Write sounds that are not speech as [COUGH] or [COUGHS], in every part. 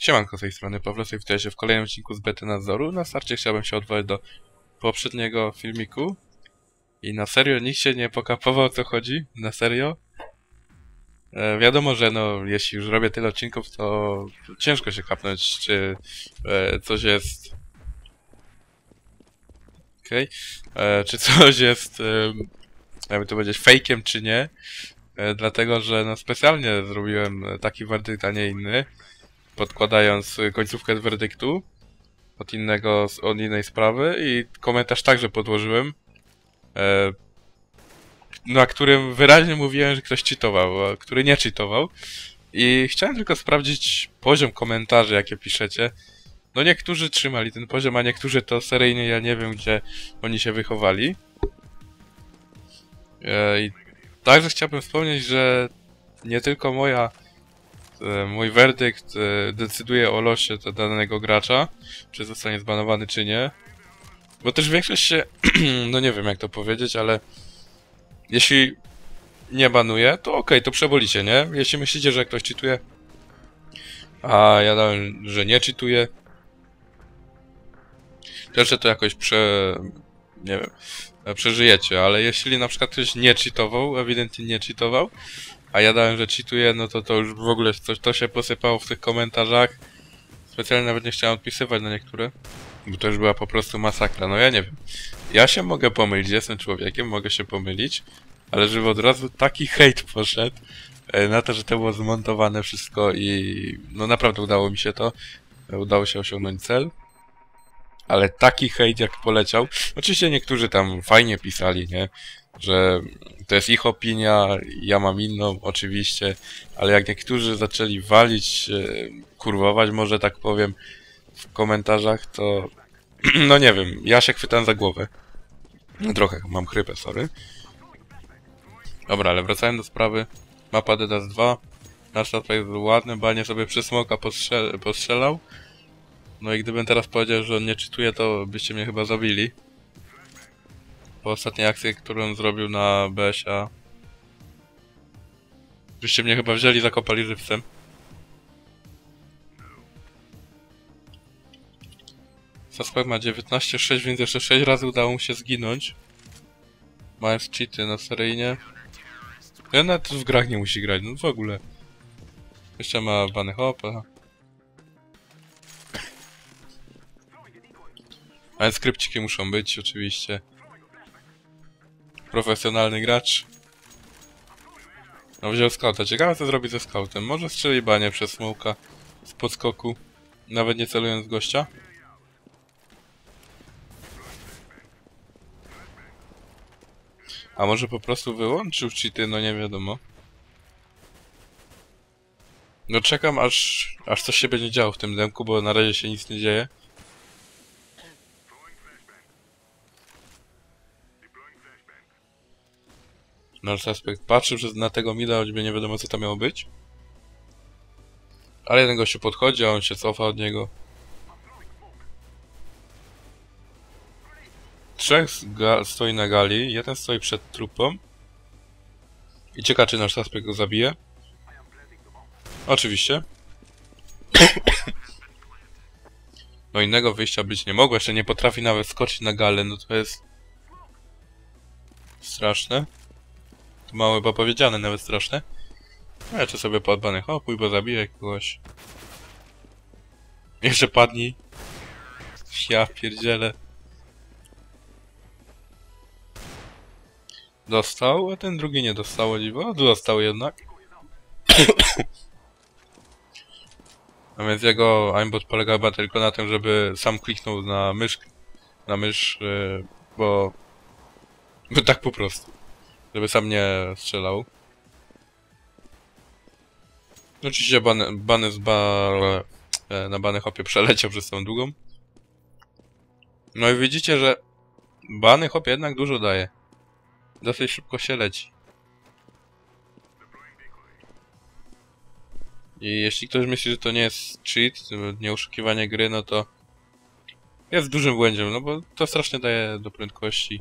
Siemanko z tej strony, Pawlos i się w kolejnym odcinku z Bety Nadzoru. Na starcie chciałbym się odwołać do poprzedniego filmiku. I na serio nikt się nie pokapował o co chodzi, na serio. E, wiadomo, że no, jeśli już robię tyle odcinków, to ciężko się kapnąć, czy e, coś jest... Okej. E, Czy coś jest, e, jakby to powiedzieć, fejkiem, czy nie. E, dlatego, że no specjalnie zrobiłem taki werdykt, a nie inny podkładając y, końcówkę werdyktu od innego, od innej sprawy i komentarz także podłożyłem, e, na którym wyraźnie mówiłem, że ktoś cheatował, a który nie cheatował. I chciałem tylko sprawdzić poziom komentarzy, jakie piszecie. No niektórzy trzymali ten poziom, a niektórzy to seryjnie, ja nie wiem, gdzie oni się wychowali. E, I także chciałbym wspomnieć, że nie tylko moja mój werdykt e, decyduje o losie danego gracza, czy zostanie zbanowany, czy nie. Bo też większość się, [CLEARS THROAT] no nie wiem jak to powiedzieć, ale jeśli nie banuje, to okej, okay, to przebolicie, nie? Jeśli myślicie, że ktoś cheatuje, a ja dałem, że nie cheatuje, to jeszcze to jakoś prze... nie wiem, przeżyjecie, ale jeśli na przykład ktoś nie cheatował, ewidentnie nie cheatował, a ja dałem, że cheatuję, no to to już w ogóle coś to się posypało w tych komentarzach. Specjalnie nawet nie chciałem odpisywać na niektóre, bo to już była po prostu masakra. No ja nie wiem. Ja się mogę pomylić, jestem człowiekiem, mogę się pomylić, ale żeby od razu taki hejt poszedł e, na to, że to było zmontowane wszystko i no naprawdę udało mi się to. Udało się osiągnąć cel. Ale taki hejt jak poleciał. Oczywiście niektórzy tam fajnie pisali, nie? Że to jest ich opinia, ja mam inną oczywiście, ale jak niektórzy zaczęli walić, kurwować może tak powiem w komentarzach, to [CLEARS THROAT] no nie wiem, ja się chwytam za głowę. Trochę mam chrypę, sorry. Dobra, ale wracając do sprawy. Mapa Dedas 2. Nasz tutaj jest ładny, banie sobie przy smoka postrzel postrzelał. No i gdybym teraz powiedział, że on nie czytuje, to byście mnie chyba zabili. Po ostatniej akcji, którą zrobił na BSA. Byście mnie chyba wzięli, zakopali żywcem. Suspect ma 19-6, więc jeszcze 6 razy udało mu się zginąć. Mając cheaty na seryjnie. Ja nawet w grach nie musi grać, no w ogóle. Jeszcze ma bany hop. Ale skrypciki muszą być oczywiście. Profesjonalny gracz. No wziął skauta. Ciekawe co zrobi ze skautem. Może strzeli banie przez smoka z podskoku. Nawet nie celując gościa. A może po prostu wyłączył cheaty? No nie wiadomo. No czekam aż, aż coś się będzie działo w tym demku, bo na razie się nic nie dzieje. Nasz aspekt patrzy przez na tego mida, choćby nie wiadomo co to miało być. Ale jeden gościu podchodzi, a on się cofa od niego. Trzech stoi na gali, jeden stoi przed trupą. I cieka, czy nasz suspekt go zabije. Oczywiście. No innego wyjścia być nie mogło, jeszcze nie potrafi nawet skoczyć na galę, no to jest... Straszne. Mało chyba powiedziane, nawet straszne. Ja czy sobie podbany hopuj, bo zabiję kogoś. Jeszcze padnij. Ja pierdzielę. Dostał, a ten drugi nie dostał, dziwo. Dostał jednak. A [COUGHS] więc jego aimbot polega chyba tylko na tym, żeby sam kliknął na mysz, na mysz, yy, bo... Bo tak po prostu. Żeby sam nie strzelał. Oczywiście bany, bany z bar... E, na bany hopie przeleciał przez tą długą. No i widzicie, że bany hopie jednak dużo daje. Dosyć szybko się leci. I jeśli ktoś myśli, że to nie jest cheat, nie oszukiwanie gry, no to jest dużym błędem, no bo to strasznie daje do prędkości.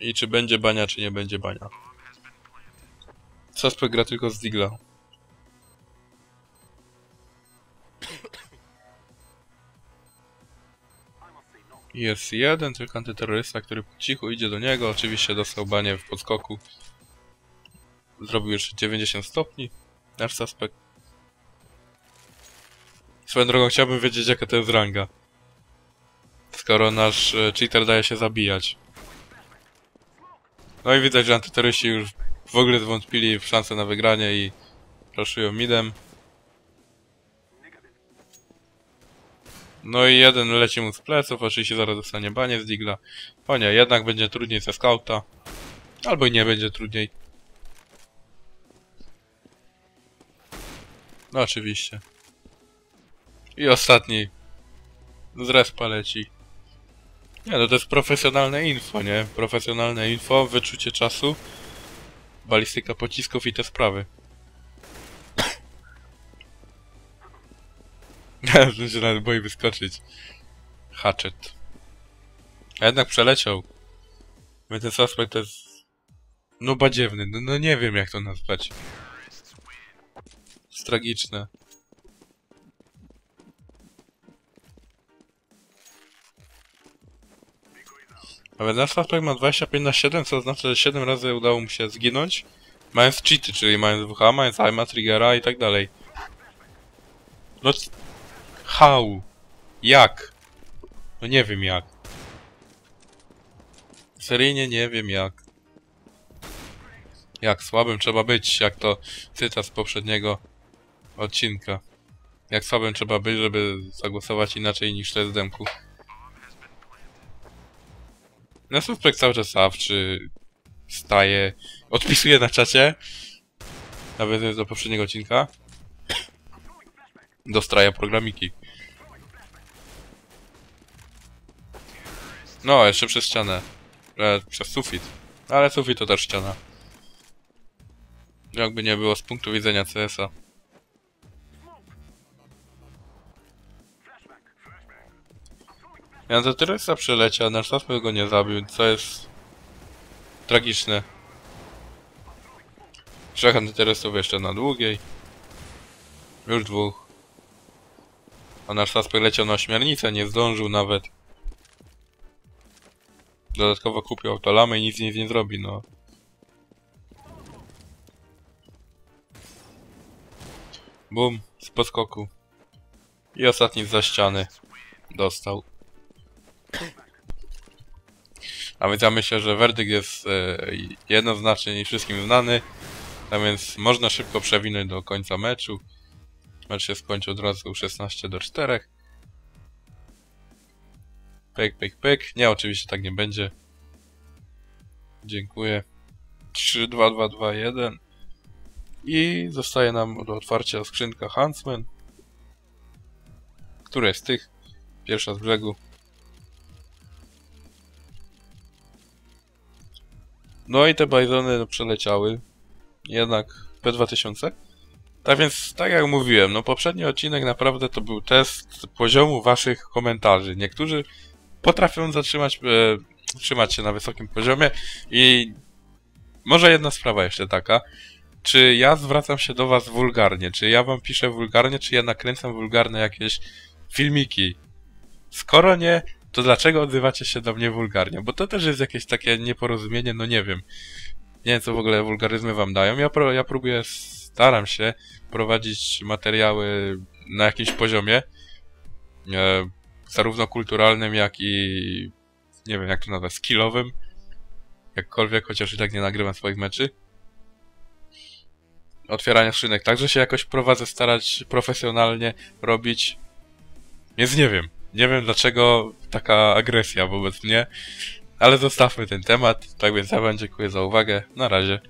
I czy będzie bania, czy nie będzie bania. Suspect gra tylko z Digla. Jest jeden tylko antyterrorysta, który po cichu idzie do niego. Oczywiście dostał banie w podskoku. Zrobił już 90 stopni. Nasz suspect. Swoją drogą chciałbym wiedzieć jaka to jest ranga. Skoro nasz e, cheater daje się zabijać. No i widać, że antyterroryści już w ogóle zwątpili w szansę na wygranie i proszują midem. No i jeden leci mu z pleców, oczywiście zaraz dostanie banie z digla. O nie, jednak będzie trudniej ze skauta. Albo i nie będzie trudniej. No oczywiście. I ostatni. Z respa leci. Nie, no to jest profesjonalne info, nie? Profesjonalne info, wyczucie czasu, balistyka pocisków i te sprawy. [COUGHS] Ja się nawet boi wyskoczyć. Hatchet. A jednak przeleciał. My ten suspekt to jest... No badziewny, no, no nie wiem jak to nazwać. Jest tragiczne. Ale nasz suspekt ma 25 na 7, co oznacza, że 7 razy udało mu się zginąć. Mając cheaty, czyli mając WH, mając aima, triggera i tak dalej. No... How? Jak? No nie wiem jak. Seryjnie nie wiem jak. Jak słabym trzeba być, jak to cytat z poprzedniego odcinka. Jak słabym trzeba być, żeby zagłosować inaczej niż jest w demku. Na suspekt cały czas czy staje, odpisuje na czacie. Nawiązując do poprzedniego odcinka. Dostraja programiki. No, jeszcze przez ścianę. E, przez sufit. Ale sufit to też ściana. Jakby nie było z punktu widzenia CS-a. Ja to Teresa przeleciał, nasz suspekt go nie zabił, co jest tragiczne. Trzech antyterrorystów jeszcze na długiej. Już dwóch. A nasz suspekt leciał na ośmiornicę, nie zdążył nawet. Dodatkowo kupił autolamę i nic nic nie zrobi, no. Bum, z podskoku. I ostatni za ściany. Dostał. A więc ja myślę, że werdykt jest e, jednoznaczny i wszystkim znany. A więc można szybko przewinąć do końca meczu. Mecz się skończy od razu 16 do 4. Pyk, pyk, pyk. Nie, oczywiście tak nie będzie. Dziękuję. 3, 2, 2, 2, 1. I zostaje nam do otwarcia skrzynka Huntsman. Które z tych? Pierwsza z brzegu. No i te Bizony no, przeleciały. Jednak P2000. Tak więc, tak jak mówiłem, no poprzedni odcinek naprawdę to był test poziomu waszych komentarzy. Niektórzy potrafią zatrzymać, e, trzymać się na wysokim poziomie i może jedna sprawa jeszcze taka. Czy ja zwracam się do was wulgarnie? Czy ja wam piszę wulgarnie, czy ja nakręcam wulgarne jakieś filmiki? Skoro nie, to dlaczego odzywacie się do mnie wulgarnie? Bo to też jest jakieś takie nieporozumienie, no nie wiem. Nie wiem, co w ogóle wulgaryzmy wam dają. Ja, pro, ja próbuję, staram się prowadzić materiały na jakimś poziomie, e, zarówno kulturalnym, jak i nie wiem, jak to nazwać, skillowym. Jakkolwiek, chociaż i tak nie nagrywam swoich meczy. Otwierania skrzynek także się jakoś prowadzę starać profesjonalnie robić. Więc nie wiem. Nie wiem dlaczego taka agresja wobec mnie, ale zostawmy ten temat. Tak więc ja wam dziękuję za uwagę. Na razie.